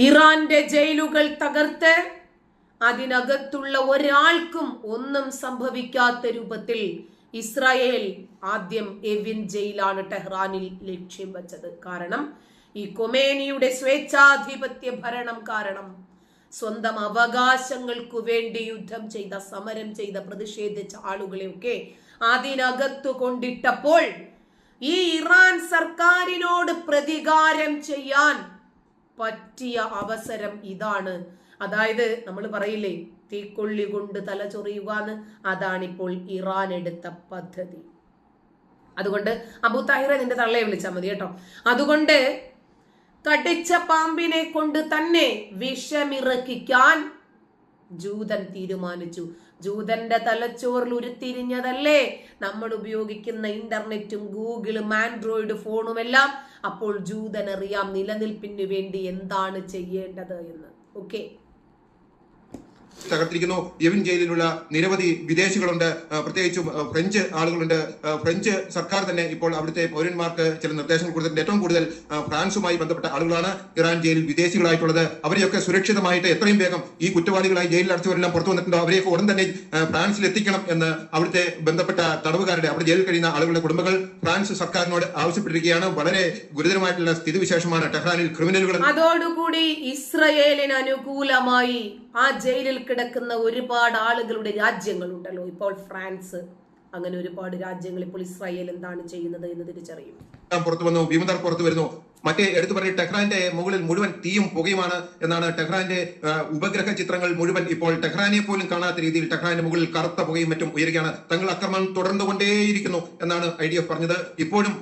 ഇറാന്റെ ജയിലുകൾ തകർത്ത് അതിനകത്തുള്ള ഒരാൾക്കും ഒന്നും സംഭവിക്കാത്ത രൂപത്തിൽ ഇസ്രായേൽ ആദ്യം എവിൻ ജയിലാണ് ടെഹ്റാനിൽ ലക്ഷ്യം വെച്ചത്. കാരണം ഈ കൊമേനിയുടെ സ്വേച്ഛാധിപത്യ ഭരണം കാരണം സ്വന്തം അവകാശങ്ങൾക്കു വേണ്ടി യുദ്ധം ചെയ്ത സമരം ചെയ്ത പ്രതിഷേധിച്ച ആളുകളെയൊക്കെ അതിനകത്തു കൊണ്ടിട്ടപ്പോൾ ഈ ഇറാൻ സർക്കാരിനോട് പ്രതികാരം ചെയ്യാൻ പറ്റിയ അവസരം ഇതാണ്. അതായത് നമ്മൾ പറയില്ലേ തീക്കൊള്ളി കൊണ്ട് തല ചൊറിയുക എന്ന് അതാണിപ്പോൾ ഇറാൻ എടുത്ത പദ്ധതി. അതുകൊണ്ട് അബു താഹിറെ നിന്റെ തള്ളയെ വിളിച്ചാൽ മതി കേട്ടോ. അതുകൊണ്ട് കടിച്ച പാമ്പിനെ കൊണ്ട് തന്നെ വിഷമിറക്കിക്കാൻ ജൂതൻ തീരുമാനിച്ചു. ജൂതന്റെ തലച്ചോറിൽ ഉരുത്തിരിഞ്ഞതല്ലേ? നമ്മൾ ഉപയോഗിക്കുന്ന ഇന്റർനെറ്റും ഗൂഗിളും ആൻഡ്രോയിഡ് ഫോണും എല്ലാം അപ്പോൾ ജൂതനറിയാം നിലനിൽപ്പിന് വേണ്ടി എന്താണ് ചെയ്യേണ്ടത് എന്ന്. ഓക്കെ? തകർത്തിരിക്കുന്നു. യവിൻ ജയിലിലുള്ള നിരവധി വിദേശികളുണ്ട്. പ്രത്യേകിച്ച് ഫ്രഞ്ച് ആളുകളുണ്ട്. ഫ്രഞ്ച് സർക്കാർ തന്നെ ഇപ്പോൾ അവിടുത്തെ പൗരന്മാർക്ക് ചില നിർദ്ദേശങ്ങൾ കൊടുത്തിട്ടുണ്ട്. ഏറ്റവും കൂടുതൽ ഫ്രാൻസുമായി ബന്ധപ്പെട്ട ആളുകളാണ് ഇറാൻ ജയിലിൽ വിദേശികളായിട്ടുള്ളത്. അവരെയൊക്കെ സുരക്ഷിതമായിട്ട് എത്രയും വേഗം ഈ കുറ്റവാളികളായി ജയിലിൽ അടച്ചവരെല്ലാം പുറത്തു വന്നിട്ടുണ്ടോ. അവരെയൊക്കെ ഉടൻ തന്നെ ഫ്രാൻസിൽ എത്തിക്കണം എന്ന് അവിടുത്തെ ബന്ധപ്പെട്ട തടവുകാരുടെ അവിടെ ജയിലിൽ കഴിയുന്ന ആളുകളുടെ കുടുംബങ്ങൾ ഫ്രാൻസ് സർക്കാരിനോട് ആവശ്യപ്പെട്ടിരിക്കുകയാണ്. വളരെ ഗുരുതരമായിട്ടുള്ള സ്ഥിതിവിശേഷമാണ് ടെഹ്റാനിൽ ക്രിമിനലുകൾ. അതോടുകൂടി ഇസ്രയേലിന് അനുകൂലമായി ആ ജയിലിൽ കിടക്കുന്ന ഒരുപാട് ആളുകളുടെ രാജ്യങ്ങളുണ്ടല്ലോ. ഇപ്പോൾ ഫ്രാൻസ്. അങ്ങനെ ഒരുപാട് രാജ്യങ്ങൾ ഇപ്പോൾ ഇസ്രായേൽ എന്താണ് ചെയ്യുന്നത് എന്ന് തിരിച്ചറിയും. പുറത്തു വന്നു ഭീമതാർ പുറത്തു വരുന്നു. മറ്റേ എടുത്തു പറഞ്ഞ ടെഹ്റാന്റെ മുകളിൽ മുഴുവൻ തീയും പുകയുമാണ് എന്നാണ് ടെഹ്റാന്റെ ഉപഗ്രഹ ചിത്രങ്ങൾ മുഴുവൻ ഇപ്പോൾ ടെഹ്റാനെ പോലും കാണാത്ത രീതിയിൽ ടെഹ്റാന്റെ മുകളിൽ കറുത്ത പുകയും മറ്റും ഉയരുകയാണ്. തങ്ങൾ തുടർന്നു തുടർന്നുകൊണ്ടേയിരിക്കുന്നു എന്നാണ് ഐ ഡി എഫ് പറഞ്ഞത് ഇപ്പോഴും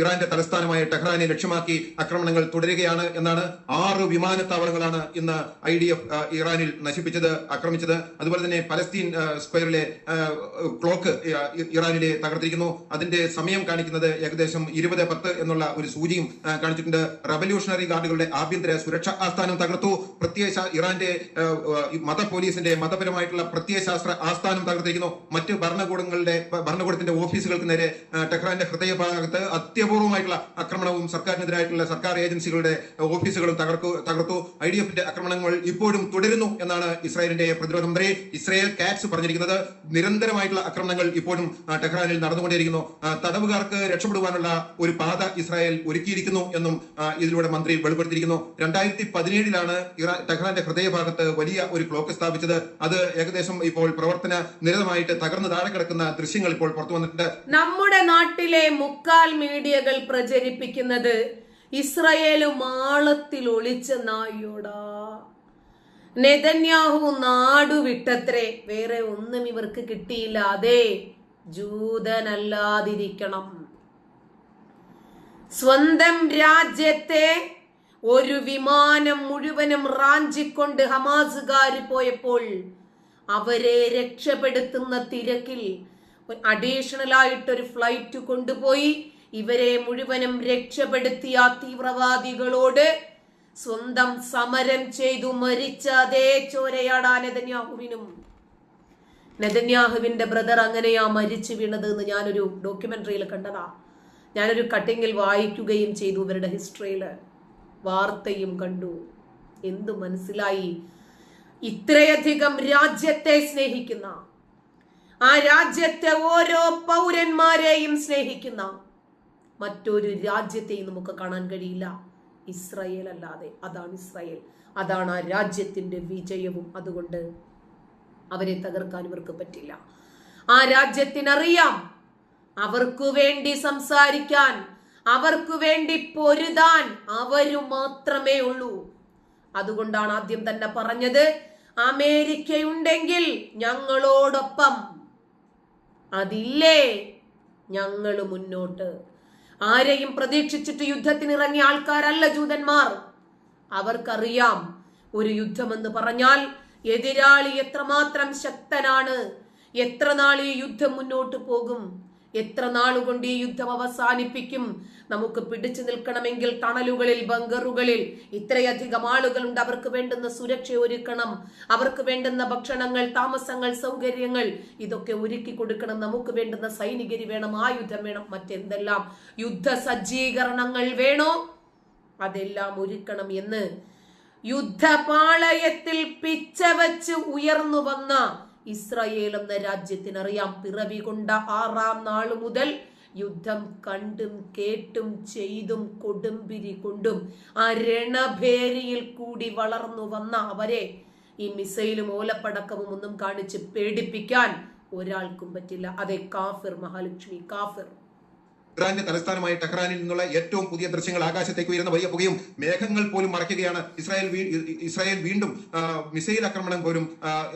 ഇറാന്റെ തലസ്ഥാനമായ ടെഹ്റാനെ ലക്ഷ്യമാക്കി ആക്രമണങ്ങൾ തുടരുകയാണ് എന്നാണ് ആറ് വിമാനത്താവളങ്ങളാണ് ഇന്ന് ഐ ഡി എഫ് ഇറാനിൽ നശിപ്പിച്ചത് ആക്രമിച്ചത്. അതുപോലെ തന്നെ പലസ്തീൻ സ്ക്വയറിലെ ക്ലോക്ക് ഇറാനിലെ തകർത്തിരിക്കുന്നു. അതിന്റെ സമയം കാണിക്കുന്നത് ഏകദേശം ഇരുപത് പത്ത് എന്നുള്ള ഒരു സൂചിയും കാണിച്ചിട്ടുണ്ട്. റവല്യൂഷണറി ഗാർഡുകളുടെ ആഭ്യന്തര സുരക്ഷാ ആസ്ഥാനം തകർത്തു. പ്രത്യേക ഇറാന്റെ മത പോലീസിന്റെ മതപരമായിട്ടുള്ള പ്രത്യയശാസ്ത്ര ആസ്ഥാനം തകർത്തിരിക്കുന്നു. മറ്റ് ഭരണകൂടങ്ങളുടെ ഭരണകൂടത്തിന്റെ ഓഫീസുകൾക്ക് നേരെ ടെഹ്റാന്റെ ഹൃദയഭാഗത്ത് അത്യപൂർവമായിട്ടുള്ള ആക്രമണവും സർക്കാരിനെതിരായിട്ടുള്ള സർക്കാർ ഏജൻസികളുടെ ഓഫീസുകളും തകർക്കു തകർത്തു. ഐ ഡി എഫിന്റെ ആക്രമണങ്ങൾ ഇപ്പോഴും തുടരുന്നു എന്നാണ് ഇസ്രായേലിന്റെ പ്രതിരോധ മന്ത്രി ഇസ്രായേൽ കാറ്റ്സ് പറഞ്ഞിരിക്കുന്നത്. നിരന്തരമായിട്ടുള്ള ആക്രമണങ്ങൾ ഇപ്പോഴും ടെഹ്റാനിൽ നടന്നുകൊണ്ടിരിക്കുന്നു തടവുകാർക്ക് രക്ഷപ്പെടുവാനുള്ള ഒരു പാത ഇസ്രായേൽ ഒരുക്കിയിരിക്കുന്നു എന്നും ഇതിലൂടെ മന്ത്രി വെളിപ്പെടുത്തിയിരിക്കുന്നു. രണ്ടായിരത്തി പതിനേഴിലാണ് ടെഹ്റാന്റെ ഹൃദയഭാഗത്ത് വലിയ ഒരു ക്ലോക്ക് സ്ഥാപിച്ചത്. അത് ഏകദേശം ഇപ്പോൾ പ്രവർത്തന നിരതമായിട്ട് തകർന്ന് താഴെ കിടക്കുന്ന ദൃശ്യങ്ങൾ ഇപ്പോൾ പുറത്തു വന്നിട്ടുണ്ട്. നമ്മുടെ നാട്ടിലെ മുക്കാൽ മീഡിയകൾ പ്രചരിപ്പിക്കുന്നത് ഇസ്രയേൽ മാളത്തിൽ ഒളിച്ച നായോടാ. നെതന്യാഹു നാടു വിട്ടത്രേ വേറെ ഒന്നും ഇവർക്ക് കിട്ടിയില്ല. അതെ ജൂതനല്ലാതിരിക്കണം. സ്വന്തം രാജ്യത്തെ ഒരു വിമാനം മുഴുവനും റാഞ്ചിക്കൊണ്ട് ഹമാസുകാര് പോയപ്പോൾ അവരെ രക്ഷപ്പെടുത്തുന്ന തിരക്കിൽ അഡീഷണൽ ആയിട്ടൊരു ഫ്ലൈറ്റ് കൊണ്ടുപോയി. ഇവരെ മുഴുവനും രക്ഷപ്പെടുത്തിയ തീവ്രവാദികളോട് സ്വന്തം സമരം ചെയ്തു മരിച്ച അതേ ചോരയാടാ നെതന്യാഹുവിനും. നെതന്യാഹുവിന്റെ ബ്രദർ അങ്ങനെയാ മരിച്ചു വീണത് എന്ന് ഞാനൊരു ഡോക്യുമെന്ററിയിൽ കണ്ടതാ. ഞാനൊരു കട്ടിങ്ങിൽ വായിക്കുകയും ചെയ്തു ഇവരുടെ ഹിസ്റ്ററിയിൽ വാർത്തയും കണ്ടു. എന്തു മനസ്സിലായി? ഇത്രയധികം രാജ്യത്തെ സ്നേഹിക്കുന്ന ആ രാജ്യത്തെ ഓരോ പൗരന്മാരെയും സ്നേഹിക്കുന്ന മറ്റൊരു രാജ്യത്തെയും നമുക്ക് കാണാൻ കഴിയില്ല. ഇസ്രയേൽ അല്ലാതെ അതാണ് ഇസ്രായേൽ. അതാണ് ആ രാജ്യത്തിന്റെ വിജയവും. അതുകൊണ്ട് അവരെ തകർക്കാൻ ഇവർക്ക് പറ്റില്ല. ആ രാജ്യത്തിനറിയാം അവർക്കു വേണ്ടി സംസാരിക്കാൻ അവർക്കു വേണ്ടി പൊരുതാൻ അവരു മാത്രമേ ഉള്ളൂ. അതുകൊണ്ടാണ് ആദ്യം തന്നെ പറഞ്ഞത് അമേരിക്കയുണ്ടെങ്കിൽ ഞങ്ങളോടൊപ്പം. അതില്ലേ ഞങ്ങൾ മുന്നോട്ട്. ആരെയും പ്രതീക്ഷിച്ചിട്ട് യുദ്ധത്തിന് ഇറങ്ങിയ ആൾക്കാരല്ല ജൂതന്മാർ. അവർക്കറിയാം ഒരു യുദ്ധമെന്ന് പറഞ്ഞാൽ എതിരാളി എത്രമാത്രം ശക്തനാണ് എത്ര നാൾ ഈ യുദ്ധം മുന്നോട്ട് പോകും. എത്ര നാളുകൊണ്ട് ഈ യുദ്ധം അവസാനിപ്പിക്കും? നമുക്ക് പിടിച്ചു നിൽക്കണമെങ്കിൽ തണലുകളിൽ ബങ്കറുകളിൽ ഇത്രയധികം ആളുകളുണ്ട്. അവർക്ക് വേണ്ടുന്ന സുരക്ഷ ഒരുക്കണം. അവർക്ക് വേണ്ടുന്ന ഭക്ഷണങ്ങൾ താമസങ്ങൾ സൗകര്യങ്ങൾ ഇതൊക്കെ ഒരുക്കി കൊടുക്കണം. നമുക്ക് വേണ്ടുന്ന സൈനികരി വേണം ആയുധം വേണം മറ്റെന്തെല്ലാം? യുദ്ധ സജ്ജീകരണങ്ങൾ വേണോ? അതെല്ലാം ഒരുക്കണം എന്ന് യുദ്ധപാളയത്തിൽ പിച്ചവച്ച് ഉയർന്നു വന്ന ഇസ്രയേൽ എന്ന രാജ്യത്തിനറിയാം പിറവി കൊണ്ട ആറാം നാൾ മുതൽ യുദ്ധം കണ്ടും കേട്ടും ചെയ്തും കൊടുമ്പിരി കൊണ്ടും ആ രണഭേരിയിൽ കൂടി വളർന്നു വന്ന അവരെ ഈ മിസൈലും ഓലപ്പടക്കവും ഒന്നും കാണിച്ച് പേടിപ്പിക്കാൻ ഒരാൾക്കും പറ്റില്ല. അതെ കാഫിർ മഹാലക്ഷ്മി കാഫിർ. ഇറാന്റെ തലസ്ഥാനമായ ടെഹ്റാനിൽ നിന്നുള്ള ഏറ്റവും പുതിയ ദൃശ്യങ്ങൾ ആകാശത്തേക്ക് ഉയരുന്ന വലിയ പുകയും മേഘങ്ങൾ പോലും മറയ്ക്കുകയാണ്. ഇസ്രായേൽ ഇസ്രായേൽ വീണ്ടും മിസൈൽ ആക്രമണം പോലും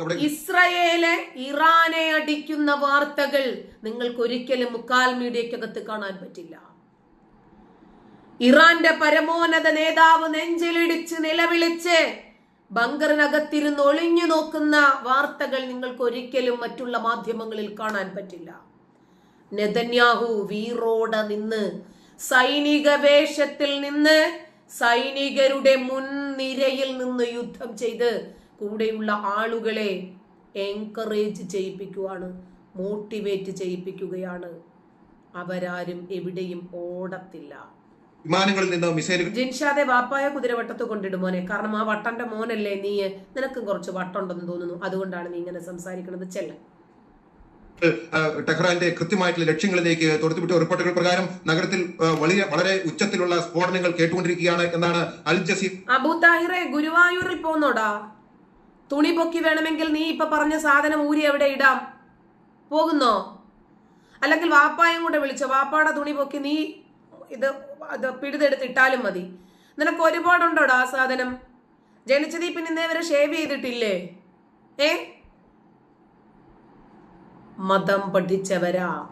അവിടെ ഇസ്രായേലെ ഇറാനെ അടിക്കുന്ന വാർത്തകൾ നിങ്ങൾക്ക് ഒരിക്കലും മുക്കാൽ മീഡിയക്കകത്ത് കാണാൻ പറ്റില്ല. ഇറാന്റെ പരമോന്നത നേതാവ് നെഞ്ചിലിടിച്ച് നിലവിളിച്ച് ബങ്കറിനകത്തിരുന്ന് ഒളിഞ്ഞു നോക്കുന്ന വാർത്തകൾ നിങ്ങൾക്ക് ഒരിക്കലും മറ്റുള്ള മാധ്യമങ്ങളിൽ കാണാൻ പറ്റില്ല. നെതന്യാഹു വീറോടെ നിന്ന് സൈനിക വേഷത്തിൽ നിന്ന് സൈനികരുടെ മുൻനിരയിൽ നിന്ന് യുദ്ധം ചെയ്ത് കൂടെയുള്ള ആളുകളെ എൻകറേജ് ചെയ്യിപ്പിക്കുകയാണ് മോട്ടിവേറ്റ് ചെയ്യിപ്പിക്കുകയാണ്. അവരാരും എവിടെയും ഓടത്തില്ല. വിമാനങ്ങളിൽ നിന്ന് മിസൈലുകൾ ജിൻഷാദെ വാപ്പായ കുതിരവട്ടത്ത് കൊണ്ടിടും മോനെ. കാരണം ആ വട്ടന്റെ മോനല്ലേ നീ? നിനക്കും കുറച്ച് വട്ടുണ്ടെന്ന് തോന്നുന്നു. അതുകൊണ്ടാണ് നീ ഇങ്ങനെ സംസാരിക്കുന്നത് ചെല്ല. ടെഹ്റാന്റെ കൃത്യമായിട്ടുള്ള ലക്ഷ്യങ്ങളിലേക്ക് തൊടുത്തുവിട്ട റിപ്പോർട്ടുകൾ പ്രകാരം നഗരത്തിൽ വളരെ വളരെ ഉച്ചത്തിലുള്ള സ്ഫോടനങ്ങൾ കേട്ടുകൊണ്ടിരിക്കുകയാണ് എന്നാണ് അൽ ജസീർ. അബൂ താഹിറെ ഗുരുവായൂരിൽ പോന്നോടാ. തുണി പൊക്കി വേണമെങ്കിൽ നീ ഇപ്പൊ പറഞ്ഞ സാധനം ഊരി എവിടെ ഇടാം? പോകുന്നോ? അല്ലെങ്കിൽ വാപ്പായും കൂടെ വിളിച്ചോ? വാപ്പാടെ തുണി പൊക്കി നീ ഇത് ഇത് പിഴുതെടുത്ത് ഇട്ടാലും മതി. നിനക്ക് ഒരുപാടുണ്ടോടാ ആ സാധനം? ജനിച്ചതീ പിന്നെ ഇന്നേ വരെ ഷേവ് ചെയ്തിട്ടില്ലേ? ഏ? മതം പഠിച്ചവരാ.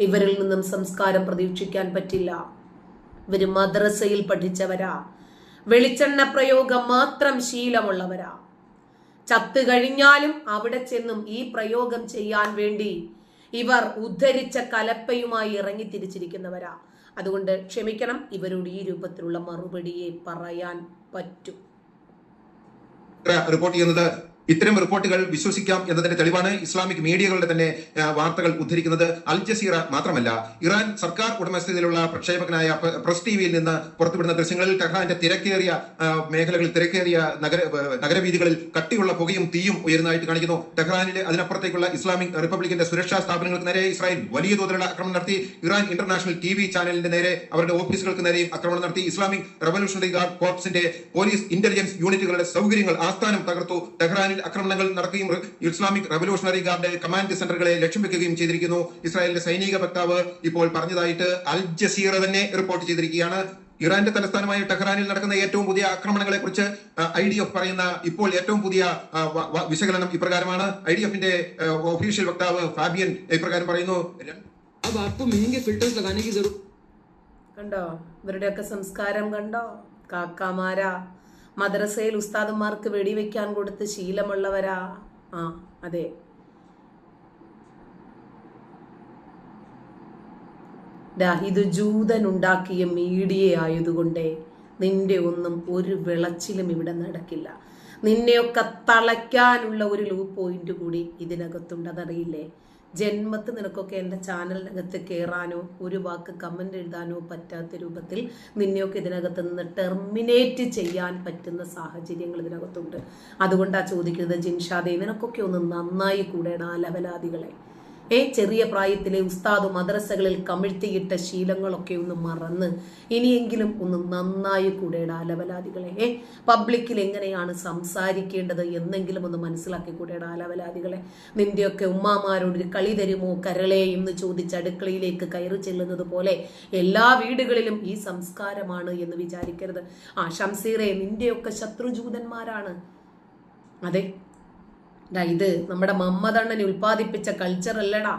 ഇവരിൽ നിന്നും സംസ്കാരം പ്രതീക്ഷിക്കാൻ പറ്റില്ല. ഇവർ മദ്രസയിൽ പഠിച്ചവരാ. വെളിച്ചെണ്ണ പ്രയോഗം മാത്രം ശീലമുള്ളവരാ. ചത്തു കഴിഞ്ഞാലും അവിടെ ചെന്നും ഈ പ്രയോഗം ചെയ്യാൻ വേണ്ടി ഇവർ ഉദ്ധരിച്ച കലപ്പയുമായി ഇറങ്ങി തിരിച്ചിരിക്കുന്നവരാ. അതുകൊണ്ട് ക്ഷമിക്കണം ഇവരോട് ഈ രൂപത്തിലുള്ള മറുപടിയെ പറയാൻ പറ്റും. റിപ്പോർട്ട് ചെയ്യുന്നത് ഇത്തരം റിപ്പോർട്ടുകൾ വിശ്വസിക്കാം എന്നതിന്റെ തെളിവാണ് ഇസ്ലാമിക് മീഡിയകളുടെ തന്നെ വാർത്തകൾ ഉദ്ധരിക്കുന്നത്. അൽ ജസീറ മാത്രമല്ല ഇറാൻ സർക്കാർ ഉടമസ്ഥതയിലുള്ള പ്രക്ഷേപകനായ പ്രസ് ടിവിയിൽ നിന്ന് പുറത്തുവിടുന്ന ദൃശ്യങ്ങളിൽ ടെഹ്റാന്റെ തിരക്കേറിയ മേഖലകളിൽ തിരക്കേറിയ നഗര നഗരവീതികളിൽ കട്ടിയുള്ള പുകയും തീയും ഉയരുന്നതായിട്ട് കാണിക്കുന്നു. ടെഹ്റാനിലെ അതിനപ്പുറത്തേക്കുള്ള ഇസ്ലാമിക് റിപ്പബ്ലിക്കിന്റെ സുരക്ഷാ സ്ഥാപനങ്ങൾക്ക് നേരെ ഇസ്രായേൽ വലിയ തോതിലുള്ള ആക്രമണം നടത്തി. ഇറാൻ ഇന്റർനാഷണൽ ടി വി ചാനലിന്റെ നേരെ അവരുടെ ഓഫീസുകൾക്ക് നേരെയും ആക്രമണം നടത്തി. ഇസ്ലാമിക് റവല്യൂഷണറി ഗാർഡ് കോർപ്സിന്റെ പോലീസ് ഇന്റലിജൻസ് യൂണിറ്റുകളുടെ സൗകര്യങ്ങൾ ആസ്ഥാനം തകർത്തു. ടെഹ്റാനിൽ ആക്രമണങ്ങൾ നടക്കുകയും ഇസ്ലാമിക് റവല്യൂഷണറി ഗാർഡ് കമാൻഡ് സെന്ററുകളെ ലക്ഷ്യം വെക്കുകയും ചെയ്തിരിക്കുന്നു. ഇസ്രായേലിന്റെ സൈനിക വക്താവ് ഇപ്പോൾ പറഞ്ഞതായിട്ട് അൽ ജസീറ തന്നെ റിപ്പോർട്ട് ചെയ്തിരിക്കുകയാണ്. ഇറാന്റെ തലസ്ഥാനമായ ടെഹ്റാനിൽ നടക്കുന്ന ഏറ്റവും പുതിയ ആക്രമണങ്ങളെ കുറിച്ച് ഐ ഡി എഫ് പറയുന്ന ഇപ്പോൾ ഏറ്റവും പുതിയ വിശകലനം ഇപ്രകാരമാണ്. ഐ ഡി എഫിന്റെ ഒഫീഷ്യൽ വക്താവ് ഫാബിയൻ ഇപ്രകാരം പറയുന്നു. ഫിൽട്ടേഴ്സ് കണ്ടോ? ഇവരുടെയൊക്കെ സംസ്കാരം കണ്ടോ? കാക്കാമാരാ. മദ്രസയിൽ ഉസ്താദന്മാർക്ക് വെടിവെക്കാൻ കൊടുത്ത് ശീലമുള്ളവരാ? ആ അതെ. ഇത് ജൂതൻ ഉണ്ടാക്കിയ മീഡിയ ആയതുകൊണ്ടേ നിന്റെ ഒന്നും ഒരു വിളച്ചിലും ഇവിടെ നടക്കില്ല. നിന്നെയൊക്കെ തളയ്ക്കാനുള്ള ഒരു ലൂ പോയിന്റ് കൂടി ഇതിനകത്തുണ്ട്. അതറിയില്ലേ? ജന്മത്ത് നിനക്കൊക്കെ എന്റെ ചാനലിനകത്ത് കയറാനോ ഒരു വാക്ക് കമന്റ് എഴുതാനോ പറ്റാത്ത രൂപത്തിൽ നിന്നെയൊക്കെ ഇതിനകത്ത് നിന്ന് ടെർമിനേറ്റ് ചെയ്യാൻ പറ്റുന്ന സാഹചര്യങ്ങൾ ഇതിനകത്തുണ്ട്. അതുകൊണ്ടാണ് ചോദിക്കുന്നത് ജിൻഷാദേ നിനക്കൊക്കെ ഒന്ന് നന്നായി കൂടെടാ ലവലാദികളെ. ഏ ചെറിയ പ്രായത്തിലെ ഉസ്താദ് മദ്രസകളിൽ കമിഴ്ത്തിയിട്ട ശീലങ്ങളൊക്കെ ഒന്ന് മറന്ന് ഇനിയെങ്കിലും ഒന്ന് നന്നായി കൂടേട അലവലാദികളെ ഏ പബ്ലിക്കിൽ എങ്ങനെയാണ് സംസാരിക്കേണ്ടത് എന്നെങ്കിലും ഒന്ന് മനസ്സിലാക്കി കൂടേട അലവലാദികളെ നിന്റെയൊക്കെ ഉമ്മാമാരോട് ഒരു കളി തരുമോ കരളെ എന്ന് ചോദിച്ച് അടുക്കളയിലേക്ക് കയറി ചെല്ലുന്നത് പോലെ എല്ലാ വീടുകളിലും ഈ സംസ്കാരമാണ് എന്ന് വിചാരിക്കരുത്. ആ ഷംസീറെ നിന്റെയൊക്കെ ശത്രുജൂതന്മാരാണ്. അതെ ഡാ ഇത് നമ്മുടെ മമ്മതണ്ണൻ ഉൽപ്പാദിപ്പിച്ച കൾച്ചർ അല്ലടാ.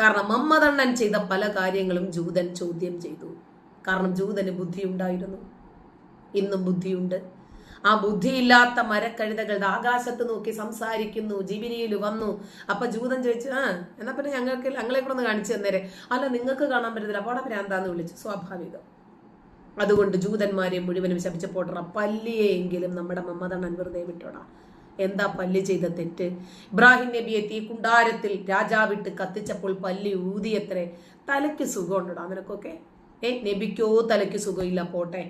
കാരണം മമ്മതണ്ണൻ ചെയ്ത പല കാര്യങ്ങളും ജൂതൻ ചോദ്യം ചെയ്തു. കാരണം ജൂതന് ബുദ്ധി ഉണ്ടായിരുന്നു ഇന്നും ബുദ്ധിയുണ്ട്. ആ ബുദ്ധിയില്ലാത്ത മരക്കഴുതകൾ ആകാശത്ത് നോക്കി സംസാരിക്കുന്നു ജീവിനിയിൽ വന്നു. അപ്പൊ ജൂതൻ ചോദിച്ചു ആ എന്നാ പിന്നെ ഞങ്ങൾക്ക് ഞങ്ങളെ കൂടെ ഒന്ന് കാണിച്ചു തന്നേരെ. അല്ല നിങ്ങൾക്ക് കാണാൻ പറ്റത്തില്ല. അപ്പോടെ ഭ്രാന്താന്ന് വിളിച്ചു. സ്വാഭാവികം. അതുകൊണ്ട് ജൂതന്മാരെ മുഴുവനും ശപിച്ചപ്പോട്ടറ പല്ലിയെങ്കിലും നമ്മുടെ മമ്മതണ്ണൻ വെറുതെ വിട്ടോടാ. എന്താ പല്ല് ചെയ്ത തെറ്റ്? ഇബ്രാഹിം നബിയെ തീ കുണ്ടാരത്തിൽ രാജാവിട്ട് കത്തിച്ചപ്പോൾ പല്ല് ഊതിയത്രേ. തലയ്ക്ക് സുഖമുണ്ടോ നിനക്കൊക്കെ? ഏ നബിക്കോ തലയ്ക്ക് സുഖമില്ല പോട്ടെ.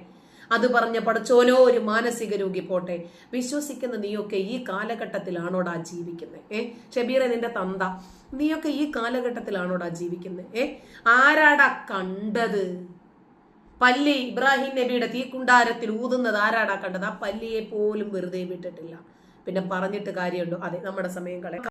അത് പറഞ്ഞ പടച്ചോനോ ഒരു മാനസിക രോഗി പോട്ടെ. വിശ്വസിക്കുന്ന നീയൊക്കെ ഈ കാലഘട്ടത്തിലാണോടാ ജീവിക്കുന്നത് ഏ ഷബീറെ നിന്റെ തന്ത നീയൊക്കെ ഈ കാലഘട്ടത്തിലാണോടാ ജീവിക്കുന്നത് ഏ ആരാടാ കണ്ടത്? പല്ലി ഇബ്രാഹിം നബിയുടെ തീക്കുണ്ടാരത്തിൽ ഊതുന്നത് ആരാടാ കണ്ടത്? ആ പല്ലിയെ പോലും വെറുതെ വിട്ടിട്ടില്ല. പിന്നെ പറഞ്ഞിട്ട് കാര്യമുണ്ടോ? അതെ നമ്മുടെ സമയം കളയാം.